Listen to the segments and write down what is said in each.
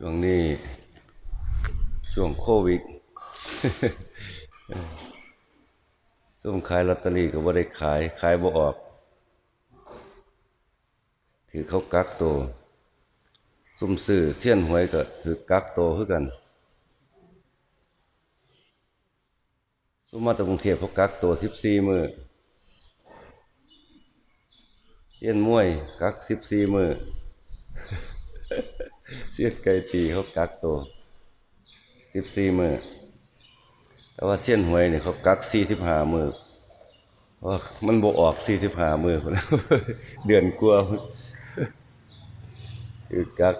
ช่วงนี้ ช่วงโควิดซุ่มขายลอตเตอรี่ก็บ่ได้ขาย ขายบ่ออก ถือเขากักตัวซุ่มซื้อเสี้ยนหวยก็ถือกักตัวคือกันซุ่มมาจากกรุงเทพเขากักตัว14มื้อเสี้ยนมวยกัก14มื้อ เสี้ยนไก่ปีเขากักตัวสิบสี่มือแต่ว่าเสี้ยนหวยเนี่ยเขากัก45มื้อว่าะมันบ่ออก45มื้อพุ่นเดือนกลัวคือกัก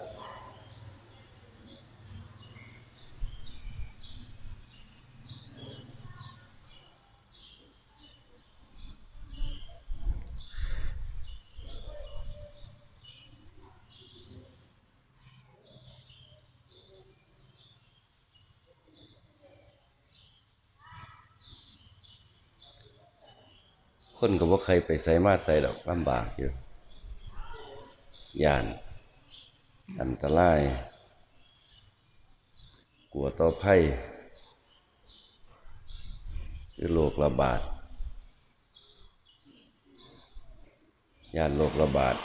คนก็บ่ใครไปใส่มาใส่ดอกลำบากอยู่ย่านอันตราย กลัวต่อภัยคือโรคระบาดย่านโรคระบาด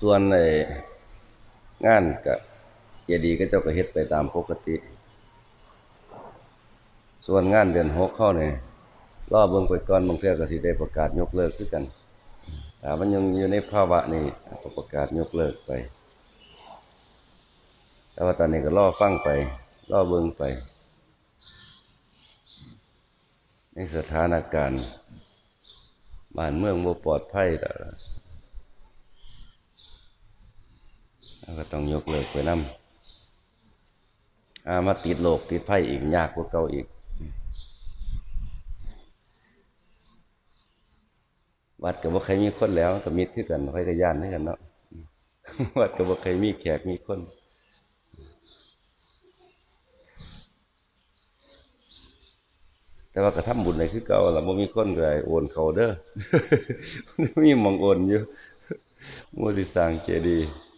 ส่วนใน งานกับเจดีย์ก็เจ้าก็เฮ็ดไปตามปกติ ส่วนงานเดือนหกเข้าเนี่ยรอเบิ่งไปก่อนบางเทื่อก็สิได้ประกาศยกเลิกคือกันถ้ามันยังอยู่ในภาวะนี้ประกาศยกเลิกไปแต่ว่าตอนนี้ก็รอฟังไปรอเบิ่งไป ในสถานการณ์บ้านเมืองบ่ปลอดภัยแต่ เราก็ต้องยกเลิกไปนำอามาติดโลกติดภัยอีกยากกว่าเก่าอีก วัดกับว่าใครมีคนแล้วก็มิดคือกันใครก็ย่านคือกันเนาะวัดกับว่าใครมีแขกมีคนแต่ว่ากระทำบุญในคือเก่าล่ะบ่มีคนก็ให้โอนเขาเด้อมีมองโอนอยู่มัวสิสางเจดีย์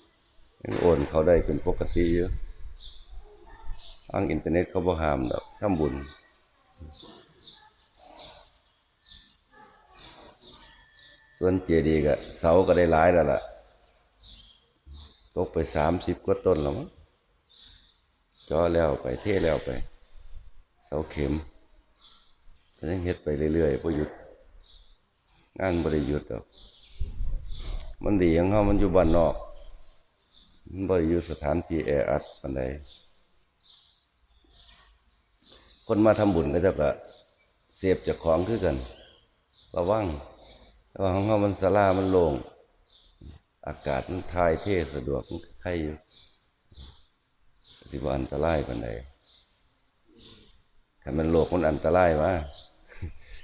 ยังโอนเขาได้เป็นปกติอยู่ทางอินเทอร์เน็ตเขาบ่ห้ามดอกทำบุญ ส่วนเจดีย์ก็เสาก็ได้หลายแล้วล่ะ ตกไปสามสิบกว่าต้นแล้วมั้งจอแล้วไปเท่แล้วไป เสาเข็มก็ยังเฮ็ดไปเรื่อยๆบ่หยุด งานบ่ได้หยุดดอก มันดีของเฮามันอยู่บ้านนอก มันบ่ได้อยู่สถานที่แออัดปานใดคนมาทำบุญก็จะก็เสพเจากของคือกัน ระวังแต่ว่าของเขามันสลามันโล่งอากาศมันทายเทสะดวกมันใครอยู่สิบอันตรายปานใดถ้ามันโลกมันอันตรายมา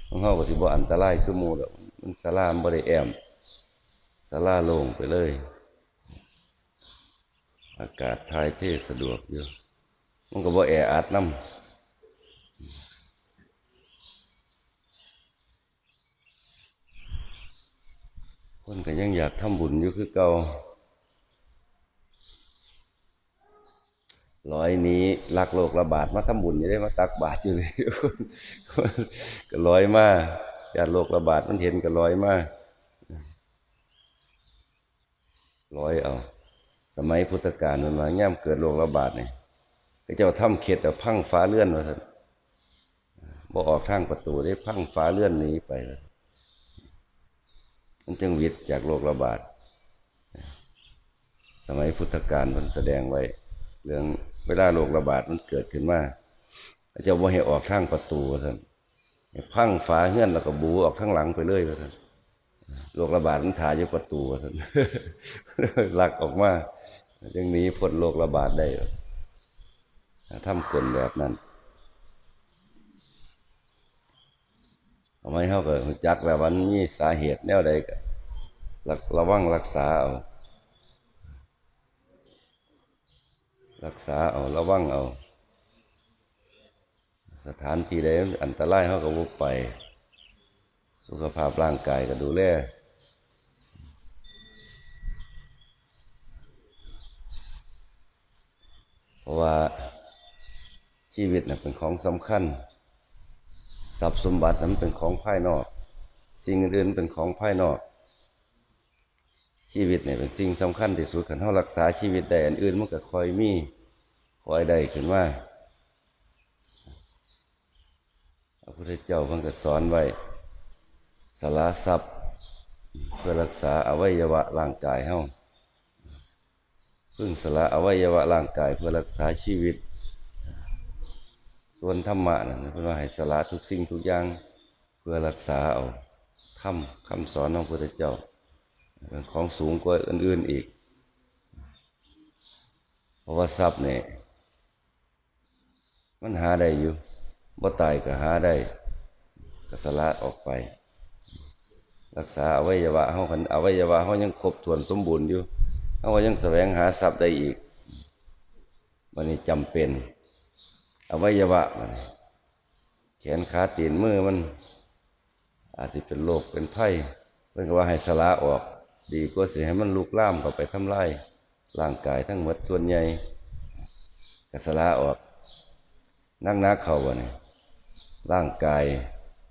ของเขาก็สิบ่อันตรายคือหมู่ดอกมันสลามบ่ได้แอมสลาโลงไปเลย อากาศทายเทสะดวกอยู่ มันก็บ่แออัดนำคนก็ยังอยากทำบุญอยู่คือเก่าร้อยนี้ลักโลกระบาดมาทำบุญอยู่ได้มาตักบาตรอยู่เลยก็ร้อยมาญาติโลกระบาดมันเห็นก็ร้อยมาร้อยเอา มัยพุทธกาลมันมาย่ามเกิดโรคระบาดนี่ก็เจ้าทำเข็ดเอาพังฟ้าเลื่อนมาท่านบ่ออกทางประตูได้พังฟ้าเลื่อนหนีไปเลยมันจึงวิทย์จากโรคระบาด สมัยพุทธกาลมันแสดงไว้ เรื่องเวลาโรคระบาดมันเกิดขึ้นมาเจ้าว่าให้ออกทางประตูท่านพังฝาเฮือนแล้วก็บูออกทางหลังไปเลยท่าน โรคระบาดมันถ่ายอยู่ประตูท่านลักออกมายังหนีพ้นโรคระบาดได้ทำกลแบบนั้นทำไมเขาก็จักแล้ววันนี้สาเหตุแนวใดก็ระระวังรักษาเอารักษาเอาระวังเอา สถานที่ใดมันอันตรายเขาก็บ่ไป สุขภาพร่างกายก็ดูแลเพราะว่าชีวิตน่ะเป็นของสำคัญ ทรัพย์สมบัตินั้นเป็นของภายนอก สิ่งอื่นเป็นของภายนอก ชีวิตเนี่ยเป็นสิ่งสำคัญที่สุดคันเฮารักษาชีวิตได้อันอื่นมันก็คอยมีคอยได้ขึ้นมาพระพุทธเจ้าเพิ่นก็สอนไว้ สละทรัพย์เพื่อรักษาอวัยวะร่างกายเฮาพึ่งสละอวัยวะร่างกายเพื่อรักษาชีวิต ส่วนธรรมะนั่นเพิ่นว่าให้สละทุกสิ่งทุกอย่างเพื่อรักษาเอาธรรมคำสอนของพระพุทธเจ้าเป็นของสูงกว่าอื่นๆอีก เพราะว่าทรัพย์เนี่ยมันหาได้อยู่บ่ตายก็หาได้ก็สละออกไป รักษาอวัยวะเฮาคันอวัยวะเฮายังครบถ้วนสมบูรณ์อยู่เฮายังแสวงหาทรัพย์ได้อีกวันนี้จำเป็นอวัยวะมันแขนขาตีนมือมัน อาจจะเป็นโรคเป็นไข้เพิ่นก็ว่าให้สละออก ดีกว่าสิให้มันลุกลามเข้าไปทำลายร่างกายทั้งหมดส่วนใหญ่ก็สละออกนักนักเข้าบ่นี่ร่างกาย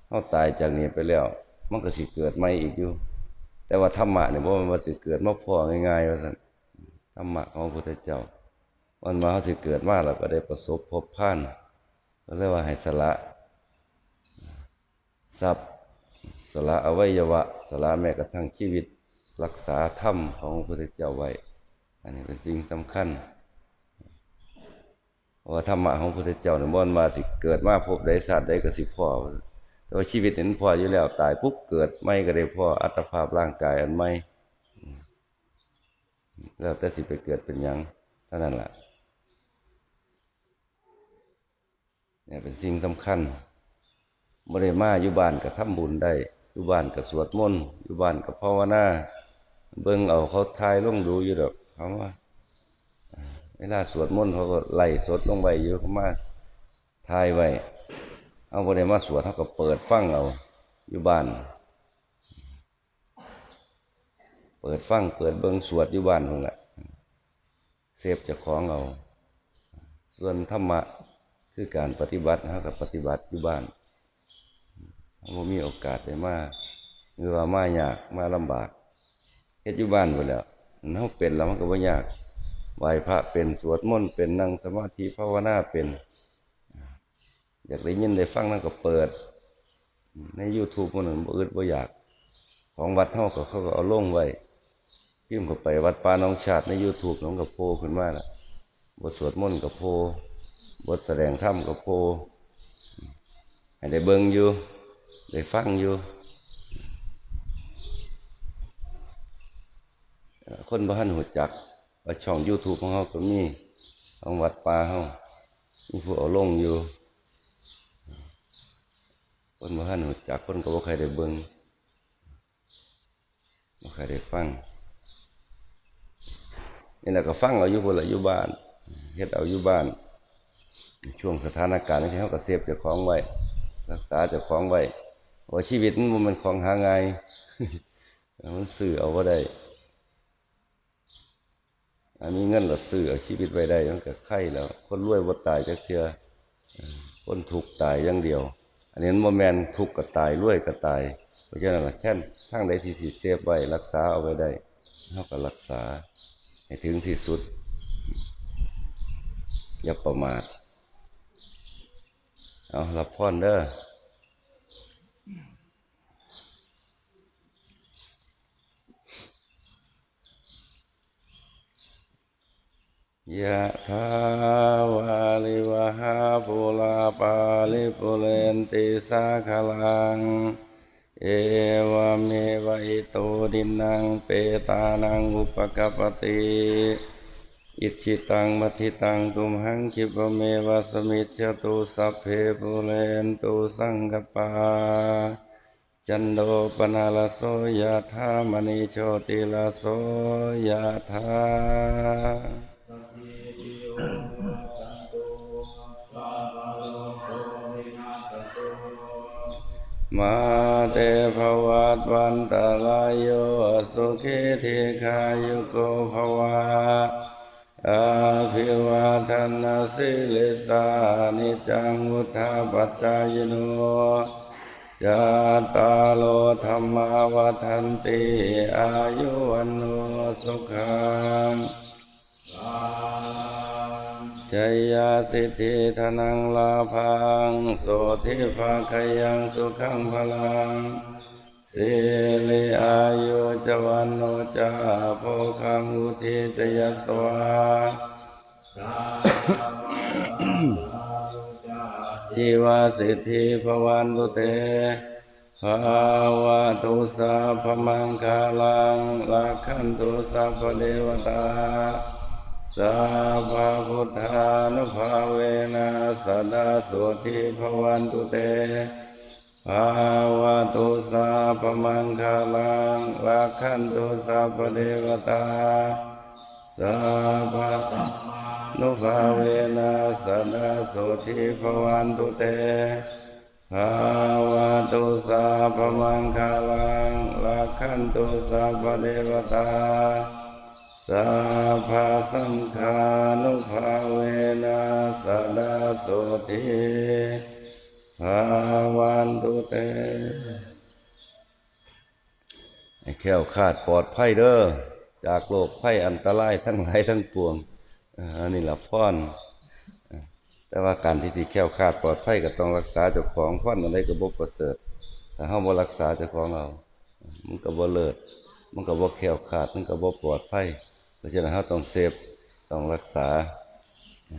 เฮาตายจากนี้ไปแล้ว มันก็สิเกิดใหม่อีกอยู่ แต่ว่าธรรมะเนี่ยบ่แม่นว่าสิเกิดมาพอง่ายๆว่าซั่นธรรมะของพระพุทธเจ้าวันมาเฮาสิเกิดมาแล้วก็ได้ประสบพบผ่านก็เรียกว่าให้สละทรัพย์สละอวัยวะสละแม้กระทั่งชีวิตรักษาธรรมของพระพุทธเจ้าไว้ อันนี้เป็นสิ่งสำคัญว่าธรรมะของพระพุทธเจ้าเนี่ยบ่นมาสิเกิดมาพบใดศาสตร์ใดก็สิพ่อ แต่ว่าชีวิตนั้นพ่ออยู่แล้วตายปุ๊บเกิดไม่ก็ได้พ่ออัตภาพร่างกายอันไม่แล้วแต่สิไปเกิดเป็นยังเท่านั้นล่ะเนี่ยเป็นสิ่งสำคัญบริมาอยู่บ้านก็ทำบุญได้อยู่บ้านก็สวดมนต์อยู่บ้านก็ภาวนาเบิ่งเอาเขาทายลงดูอยู่ดอกเขาว่าเวลาสวดมนต์เขาก็ไล่สดลงไปอยู่เขามาทายไว้ เอาบริมาสวดเขาก็เปิดฟังเอาอยู่บ้าน เปิดฟังเปิดเบิงสวดอยู่บ้านนั่นแหละเสพเจะของเอา ส่วนธรรมะคือการปฏิบัติเขาก็ปฏิบัติอยู่บ้านบ่มีโอกาสได้มาหรือว่ามาอยากมาลำบากเฮ็ดอยู่บ้านไปแล้วมันเฮาเป็นแล้วมันก็บ่ยากไหวพระเป็นสวดมนต์เป็นนั่งสมาธิภาวนาเป็น อยากได้ยินได้ฟังนั่นก็เปิด ใน YouTube มันนั้นบ่อึดบ่อยาก ของวัดเฮาก็เขาก็เอาลงไว้พิมพ์เข้าไปวัดป่าน้องชาติใน YouTube น้องก็โผล่ขึ้นมาน่ะบทสวดมนต์ก็โผล่บทแสดงธรรมก็โผล่ให้ได้เบิ่งอยู่ ได้ฟังอยู่ คนบ้านหัวจักว่าช่อง YouTube ของเฮาก็มีของวัดป่าเฮามีผู้เอาลงอยู่ คนบ้านหัวจักคนก็บ่ใครได้เบิ่งบ่ใครได้ฟังนี่แหละก็ฟังเอาอยู่พุ่นละอยู่บ้านเฮ็ดเอาอยู่บ้าน ช่วงสถานการณ์ที่เขาก็เซฟเจ้าของไว้ รักษาเจ้าของไว้ว่าชีวิตมันมันของหาง่ายมันซื้อเอาบ่ได้อันมีเงินเราซื้อเอาชีวิตไว้ได้มันก็ไข่แล้ว คนรวยบ่ตายจักเทื่อคนทุกตายอย่างเดียว นนี้มันบ่แมนทุกข์ก็ตายรวยก็ตายเพราะฉะนั้นแค่นทางใดที่สิเซฟไว้รักษาเอาไว้ได้เฮาก็รักษาให้ถึงที่สุด อย่าประมาทเอารับพรเด้อ ยะถาวาลิวหาปุลาปาลิปุเรนติสาคลัง เอวเมวะอิโตดินังเปตานังอุปกปปติอิชิตังมัทิตังตุมหังคิปเมวะสมิจจตุสัพเพปุเรนตุสังกปาจันโดปนาลโสยะธามณิโชติลโสยะธา มาเตภวัตวันตาลายโยสุขิธิขายุโกภวะอาภิวาทนาสิลิสานิจังวุธาปัจจายโนจาตาโลธรรมาวัฏันติอายุวันโนสุขัง ชัยยาสิทธิธนังลาพังโสธิภาคยังสุขังพลังสิริอายุจวันโนจาโภคังอุทิจยสวาชีวาสิทธิภวันตุเตภาวะตุสาพมังคาลังลักขันตุสัพเทวตา สัพพะพุทธานุภาเวนะสดาสุทิภวันตุเตภาวะตุสาพมังคลังลักขันตุสัพพเทวตาสัพพะนุภาเวนะสดาสุทิภวันตุเตภาวะตุสาพมังคลังลักขันตุสัพพเทวตา สัพพะสังฆานุภาเวนะสดาโสทิภาวันตุเตแค้วคลาดปลอดภัยเด้อจากโรคภัยอันตรายทั้งหลายทั้งปวงอันนี้ละพรเอ่อแต่ว่าการที่สิแค้วคาดปลอดภัยก็ต้องรักษาเจ้าของพรอะไรก็บ่ประเสริฐถ้าเฮาบ่รักษาเจ้าของเอามันก็บ่เลิศมันก็บ่แคล้วคาดมันก็บ่ปลอดภัย เพราะฉะนั้นเราต้องเซฟต้องรักษาจะ